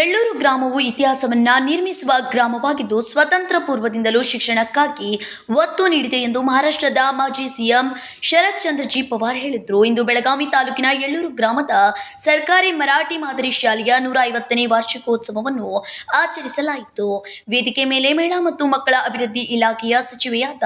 ಎಳ್ಳೂರು ಗ್ರಾಮವು ಇತಿಹಾಸವನ್ನ ನಿರ್ಮಿಸುವ ಗ್ರಾಮವಾಗಿದ್ದು ಸ್ವತಂತ್ರ ಪೂರ್ವದಿಂದಲೂ ಶಿಕ್ಷಣಕ್ಕಾಗಿ ಒತ್ತು ನೀಡಿದೆ ಎಂದು ಮಹಾರಾಷ್ಟ್ರದ ಮಾಜಿ ಸಿಎಂ ಶರತ್ ಚಂದ್ರ ಜಿ ಪವಾರ್ ಹೇಳಿದರು. ಇಂದು ಬೆಳಗಾವಿ ತಾಲೂಕಿನ ಎಳ್ಳೂರು ಗ್ರಾಮದ ಸರ್ಕಾರಿ ಮರಾಠಿ ಮಾದರಿ ಶಾಲೆಯ ನೂರ ಐವತ್ತನೇ ವಾರ್ಷಿಕೋತ್ಸವವನ್ನು ಆಚರಿಸಲಾಯಿತು. ವೇದಿಕೆ ಮೇಲೆ ಮಹಿಳಾ ಮತ್ತು ಮಕ್ಕಳ ಅಭಿವೃದ್ಧಿ ಇಲಾಖೆಯ ಸಚಿವೆಯಾದ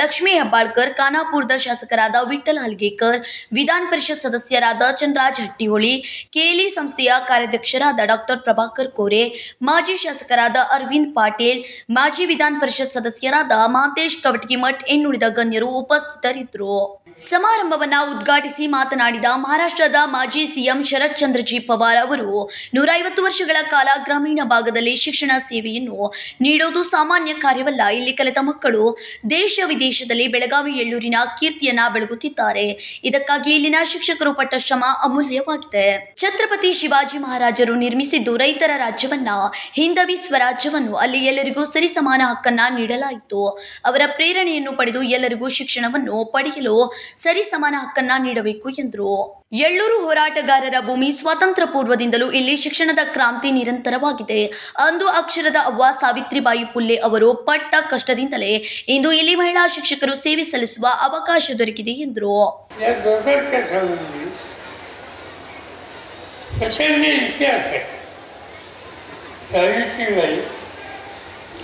ಲಕ್ಷ್ಮೀ ಹೆಬ್ಬಾಳ್ಕರ್, ಖಾನಾಪುರದ ಶಾಸಕರಾದ ವಿಠಲ್ ಹಲ್ಗೇಕರ್, ವಿಧಾನ ಪರಿಷತ್ ಸದಸ್ಯರಾದ ಚನ್ರಾಜ್ ಹಟ್ಟಿಹೊಳಿ, ಕೇಲಿ ಸಂಸ್ಥೆಯ ಕಾರ್ಯಾಧ್ಯಕ್ಷರಾದ ಡಾಕ್ಟರ್ ಪ್ರಭಾಕರ್ ಕೋರೆ, ಮಾಜಿ ಶಾಸಕರಾದ ಅರವಿಂದ್ ಪಾಟೀಲ್, ಮಾಜಿ ವಿಧಾನ ಪರಿಷತ್ ಸದಸ್ಯರಾದ ಮಹಾಂತೇಶ್ ಕವಟಗಿಮಠ್ ಇನ್ನುಳಿದ ಗಣ್ಯರು ಉಪಸ್ಥಿತರಿದ್ದರು. ಸಮಾರಂಭವನ್ನ ಉದ್ಘಾಟಿಸಿ ಮಾತನಾಡಿದ ಮಹಾರಾಷ್ಟ್ರದ ಮಾಜಿ ಸಿಎಂ ಶರತ್ ಚಂದ್ರಜಿ ಪವಾರ್ ಅವರು ನೂರ ಐವತ್ತು ವರ್ಷಗಳ ಕಾಲ ಗ್ರಾಮೀಣ ಭಾಗದಲ್ಲಿ ಶಿಕ್ಷಣ ಸೇವೆಯನ್ನು ನೀಡೋದು ಸಾಮಾನ್ಯ ಕಾರ್ಯವಲ್ಲ. ಇಲ್ಲಿ ಕಲಿತ ಮಕ್ಕಳು ದೇಶ ವಿದೇಶದಲ್ಲಿ ಬೆಳಗಾವಿ ಎಳ್ಳೂರಿನ ಕೀರ್ತಿಯನ್ನ ಬೆಳಗುತ್ತಿದ್ದಾರೆ. ಇದಕ್ಕಾಗಿ ಇಲ್ಲಿನ ಶಿಕ್ಷಕರು ಪಟ್ಟ ಶ್ರಮ ಅಮೂಲ್ಯವಾಗಿದೆ. ಛತ್ರಪತಿ ಶಿವಾಜಿ ಮಹಾರಾಜರು ನಿರ್ಮಿಸಿದ್ದು ರೈತರ ರಾಜ್ಯವನ್ನ, ಹಿಂದವಿ ಸ್ವರಾಜ್ಯವನ್ನು ಅಲ್ಲಿ ಎಲ್ಲರಿಗೂ ಸರಿಸಮಾನ ಹಕ್ಕನ್ನ ನೀಡಲಾಯಿತು. ಅವರ ಪ್ರೇರಣೆಯನ್ನು ಪಡೆದು ಎಲ್ಲರಿಗೂ ಶಿಕ್ಷಣವನ್ನು ಪಡೆಯಲು ಸರಿ ಸಮಾನ ಹಕ್ಕನ್ನ ನೀಡಬೇಕು ಎಂದರು. ಎಳ್ಳೂರು ಹೋರಾಟಗಾರರ ಭೂಮಿ ಸ್ವಾತಂತ್ರ್ಯ ಪೂರ್ವದಿಂದಲೂ ಇಲ್ಲಿ ಶಿಕ್ಷಣದ ಕ್ರಾಂತಿ ನಿರಂತರವಾಗಿದೆ. ಅಂದು ಅಕ್ಷರದ ಅವ್ವ ಸಾವಿತ್ರಿಬಾಯಿ ಪುಲ್ಲೆ ಅವರು ಪಟ್ಟ ಕಷ್ಟದಿಂದಲೇ ಇಂದು ಇಲ್ಲಿ ಮಹಿಳಾ ಶಿಕ್ಷಕರು ಸೇವೆ ಸಲ್ಲಿಸುವ ಅವಕಾಶ ದೊರಕಿದೆ ಎಂದರು.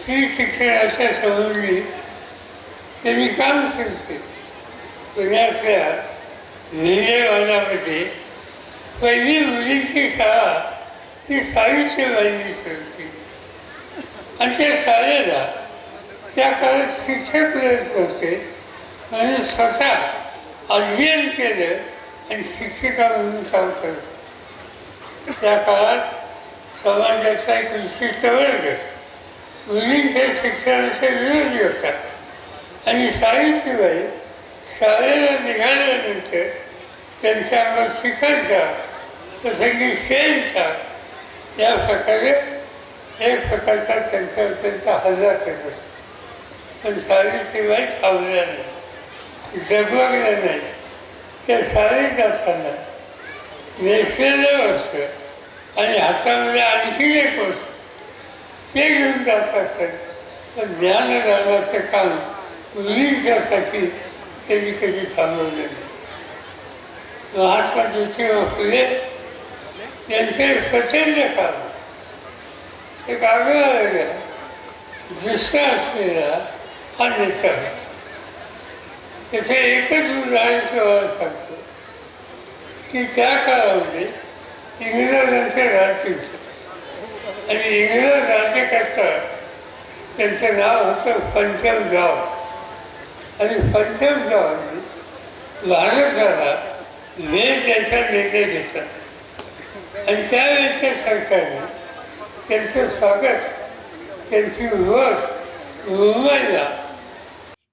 ಶ್ರೀ ಶಿಕ್ಷಣ पुण्यातल्या नेहरेवालामध्ये पहिली मुलींची शाळा ही सावित्रीबाईंनी सुरू आणि त्या शाळेला त्या काळात शिक्षक मिळत होते म्हणून स्वतः अध्ययन केलं आणि शिक्षिका म्हणून काम करत त्या काळात समाजाचा एक विशिष्ट वर्ग मुलींच्या शिक्षणाचा विरोधी होता. आणि सावित्रीबाई शाळेला निघाल्यानंतर त्यांच्या आम्हाला शिकायचा प्रसंगी खेळचा या प्रकारे एक प्रकारचा त्यांच्याबद्दलचा हल्ला करत असतो. पण शाळेशिवाय सावल्या नाही. जगवल्या नाही. त्या शाळेत असताना नेसलेलं असतं आणि हातामध्ये आणखी एक वस्तू. ते घेऊन जात असत. पण ज्ञानदानाचं काम मुलींच्यासाठी त्यांनी कधी थांबवले महात्मा ज्योतिबा फुले यांचे प्रचंड काम. एक आगळा वेगळा दुसरा असलेला हा नेता होता त्याचं एकच उदाहरण तुम्हाला सांगतो की त्या काळामध्ये इंग्रजांचे राज्य होतं. आणि इंग्रज राज्य करता त्यांचं नाव होतं पंचमगाव आणि पंचमगावांनी भारताला वेळ त्याच्या निर्णय घेतला आणि त्यावेळेच्या सरकारने त्यांचं स्वागत त्यांची ओळख मुंबईला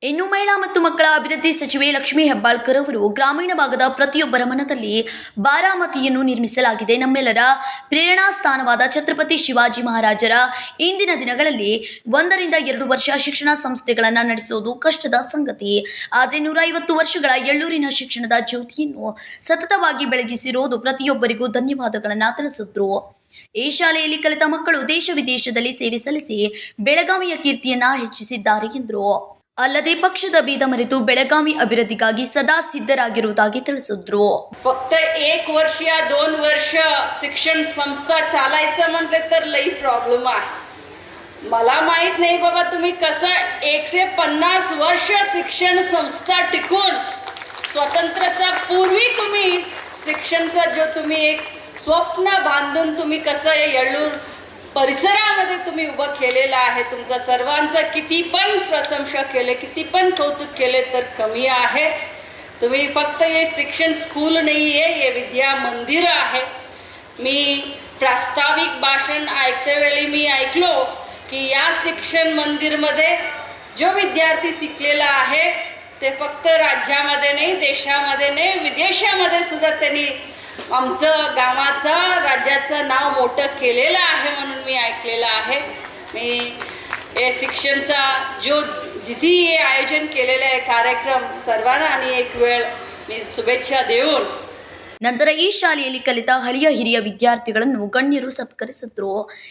ಇನ್ನು ಮಹಿಳಾ ಮತ್ತು ಮಕ್ಕಳ ಅಭಿವೃದ್ಧಿ ಸಚಿವೆ ಲಕ್ಷ್ಮೀ ಹೆಬ್ಬಾಳ್ಕರ್ ಅವರು ಗ್ರಾಮೀಣ ಭಾಗದ ಪ್ರತಿಯೊಬ್ಬರ ಮನದಲ್ಲಿ ಬಾರಾಮತಿಯನ್ನು ನಿರ್ಮಿಸಲಾಗಿದೆ. ನಮ್ಮೆಲ್ಲರ ಪ್ರೇರಣಾ ಸ್ಥಾನವಾದ ಛತ್ರಪತಿ ಶಿವಾಜಿ ಮಹಾರಾಜರ ಇಂದಿನ ದಿನಗಳಲ್ಲಿ ಒಂದರಿಂದ ಎರಡು ವರ್ಷ ಶಿಕ್ಷಣ ಸಂಸ್ಥೆಗಳನ್ನು ನಡೆಸೋದು ಕಷ್ಟದ ಸಂಗತಿ. ಆದರೆ ನೂರ ವರ್ಷಗಳ ಎಳ್ಳೂರಿನ ಶಿಕ್ಷಣದ ಜ್ಯೋತಿಯನ್ನು ಸತತವಾಗಿ ಬೆಳಗಿಸಿರೋದು ಪ್ರತಿಯೊಬ್ಬರಿಗೂ ಧನ್ಯವಾದಗಳನ್ನು ತಿಳಿಸಿದ್ರು. ಈ ಶಾಲೆಯಲ್ಲಿ ಕಲಿತ ಮಕ್ಕಳು ದೇಶ ವಿದೇಶದಲ್ಲಿ ಸೇವೆ ಸಲ್ಲಿಸಿ ಬೆಳಗಾವಿಯ ಕೀರ್ತಿಯನ್ನ ಹೆಚ್ಚಿಸಿದ್ದಾರೆ ಎಂದರು. ಅಲ್ಲದೆ ಪಕ್ಷದ ಭೇದ ಮರೆತು ಬೆಳಗಾವಿ ಅಭಿವೃದ್ಧಿಗಾಗಿ ಸದಾ ಸಿದ್ಧರಾಗಿರುವುದಾಗಿ ತಿಳಿಸಿದ್ರು फक्त एक वर्ष या दोन वर्ष शिक्षण संस्था चालायचं म्हटलं तर लई प्रॉब्लेम आहे मला माहित नाही बाबा तुम्ही कसं एकशे पन्नास वर्ष शिक्षण संस्था टिकून स्वातंत्र्याच्या पूर्वी तुम्ही शिक्षणचा जो तुम्ही एक स्वप्न बांधून तुम्ही कसं हे येळूर परिसरामध्ये तुम्ही उभं केलेलं आहे. तुमचं सर्वांचं किती पण प्रशंसा केले किती पण कौतुक केले तर कमी आहे. तुम्ही फक्त हे शिक्षण स्कूल नाही आहे हे विद्या मंदिर आहे. मी प्रास्ताविक भाषण ऐकतेवेळी मी ऐकलो की या शिक्षण मंदिरमध्ये जो विद्यार्थी शिकलेला आहे ते फक्त राज्यामध्ये नाही देशामध्ये नाही विदेशामध्ये सुद्धा त्यांनी आमचं गावाचं राज्याचं नाव मोठं केलेलं आहे म्हणून मी ऐकलेलं आहे मी हे शिक्षणचा जो जिथे हे आयोजन केलेलं आहे कार्यक्रम सर्वांना आणि एक वेळ मी शुभेच्छा देऊन ನಂತರ ಈ ಶಾಲೆಯಲ್ಲಿ ಕಲಿತ ಹಳೆಯ ಹಿರಿಯ ವಿದ್ಯಾರ್ಥಿಗಳನ್ನು ಗಣ್ಯರು ಸತ್ಕರಿಸಿದ್ರು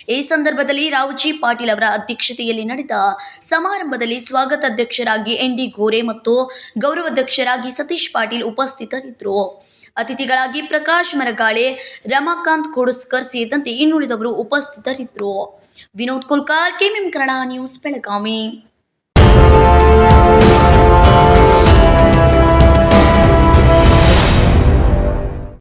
ಈ ಸಂದರ್ಭದಲ್ಲಿ ರಾವುಜಿ ಪಾಟೀಲ್ ಅವರ ಅಧ್ಯಕ್ಷತೆಯಲ್ಲಿ ನಡೆದ ಸಮಾರಂಭದಲ್ಲಿ ಸ್ವಾಗತಾಧ್ಯಕ್ಷರಾಗಿ ಎನ್ ಡಿ ಗೋರೆ ಮತ್ತು ಗೌರವಾಧ್ಯಕ್ಷರಾಗಿ ಸತೀಶ್ ಪಾಟೀಲ್ ಉಪಸ್ಥಿತರಿದ್ದರು ಅತಿಥಿಗಳಾಗಿ ಪ್ರಕಾಶ್ ಮರಗಾಳೆ ರಮಾಕಾಂತ್ ಕೊಡಸ್ಕರ್ ಸೇರಿದಂತೆ ಇನ್ನುಳಿದವರು ಉಪಸ್ಥಿತರಿದ್ದರು. Vinod Kulkar KM Kannada news Belagavi.